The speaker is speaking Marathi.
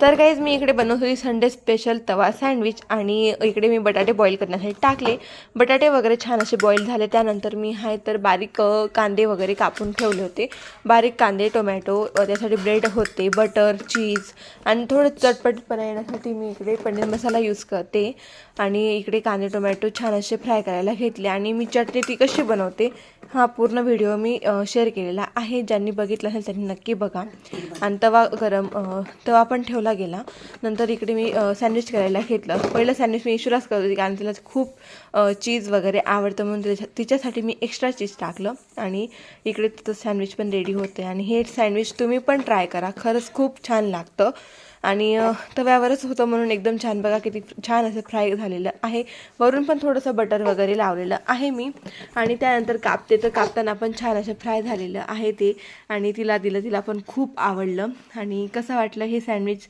तर काहीच मी इकडे बनवत होती संडे स्पेशल तवा सँडविच आणि इकडे मी बटाटे बॉईल करण्यासाठी टाकले. बटाटे वगैरे छान असे बॉईल झाले. त्यानंतर मी आहे तर बारीक कांदे वगैरे कापून ठेवले होते. बारीक कांदे टोमॅटो त्यासाठी ब्रेड होते बटर चीज आणि थोडं चटपटपणा येण्यासाठी मी इकडे पनीर मसाला यूज करते. आणि इकडे कांदे टोमॅटो छान असे फ्राय करायला घेतले. आणि मी चटणी ती कशी बनवते हा पूर्ण व्हिडिओ मी शेअर केलेला आहे. ज्यांनी बघितला असेल त्यांनी नक्की बघा. आणि तवा गरम तवा पण ठेवला गेला. नंतर इकडे मी सँडविच करायला घेतलं. पहिलं सँडविच मी इशुराच करत होती कारण तिला खूप चीज वगैरे आवडतं म्हणून तिच्या तिच्यासाठी मी एक्स्ट्रा चीज टाकलं. आणि इकडे तिचं सँडविच पण रेडी होते. आणि हे सँडविच तुम्ही पण ट्राय करा. खरंच खूप छान लागतं. आणि तव्यावरच होतं म्हणून एकदम छान बघा किती छान असं फ्राय झालेलं आहे. वरून पण थोडंसं बटर वगैरे लावलेलं आहे मी. आणि त्यानंतर कापते तर कापताना पण छान असं फ्राय झालेलं आहे ते. आणि तिला दिलं तिला पण खूप आवडलं. आणि कसं वाटलं हे सँडविच?